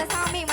coração me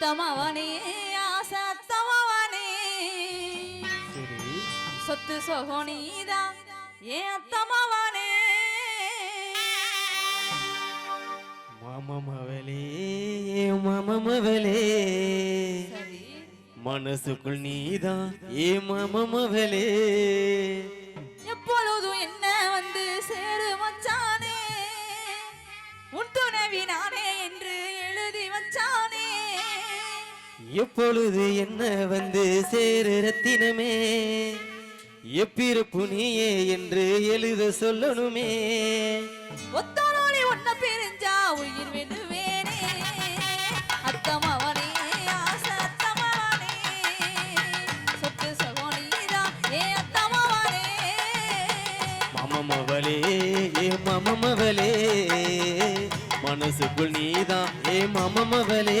சத்தமவனே சத்தமவனே சொத்து சொகோனீதா ஏ அத்தமவனே. மாமமவளே ஏ மாமமவளே. மனசுக்குள் நீதான் ஏ மாமமவளே. எப்பொழுது என்ன வந்து சேரு ரத்தினமே எப்பிறப்பு நீயே என்று எழுத சொல்லணுமே. ஒத்தானோனே ஒன்ன பிரிஞ்சா உயிர் விடுவேனே. அத்தமவனே ஆசத்தமவனே. ஏ அத்தமவனே மமமவளே ஏ மமமவளே. மனசுக்குள் நீதான் ஏ மமமவளே.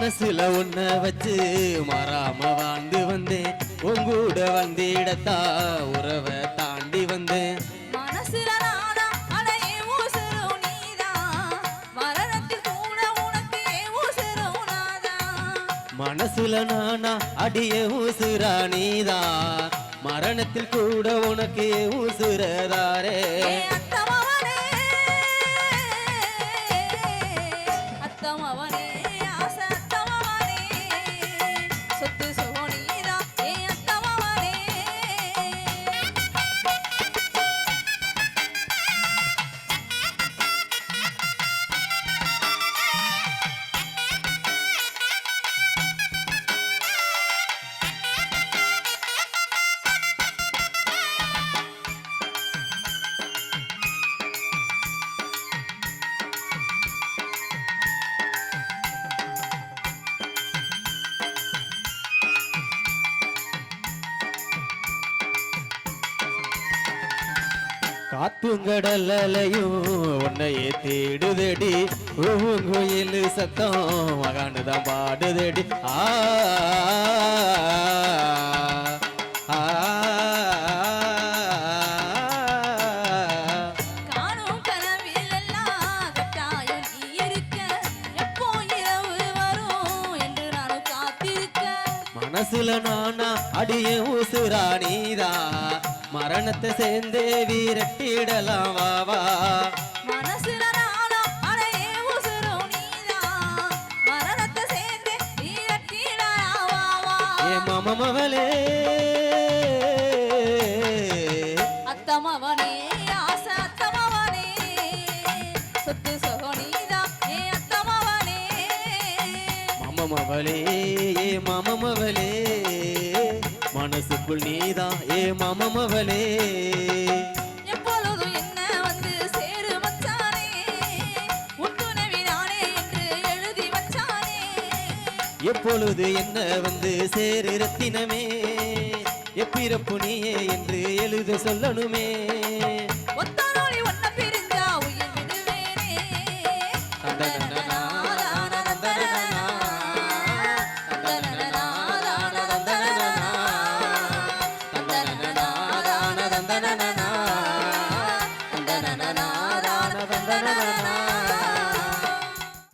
மனசுல உன்ன வச்சு மாறாம வாழ்ந்து வந்தேன். உங்கூட வந்திடத்தா உறவை தாண்டி வந்தேன். மனசுல நானா அலையே ஊசுரு நீதான் மரணத்தில் கூட உனக்கு ஏ காத்துங்கடலையும் உன்னையே தேடுதடி கோயில் சத்தம் மகானுதான் பாடுதடி ஆ ஆ, காணும் காத்திருக்க மனசுல நானா அடிய ஊசுரா மரணத்தை சேர்ந்தே வீரட்டிடலாம் வா வா. மனசுல நானும் அலையே உசுரும் நீதான் மரணத்தை சேர்ந்து நீரட்டிடாவா ஏ மமமவளே அத்தமவனே ஆசை அத்தமவனே. சொத்து சொகோனிதா ஏ அத்தமவனே. மமமவளே ஏ மமமவளே மனசுக்குள் நீதான் ஏ மமமவளே எப்பொழுது என்ன வந்து சேரு ரத்தினமே? எப்பிறப்பு நீயே என்று எழுத சொல்லணுமே.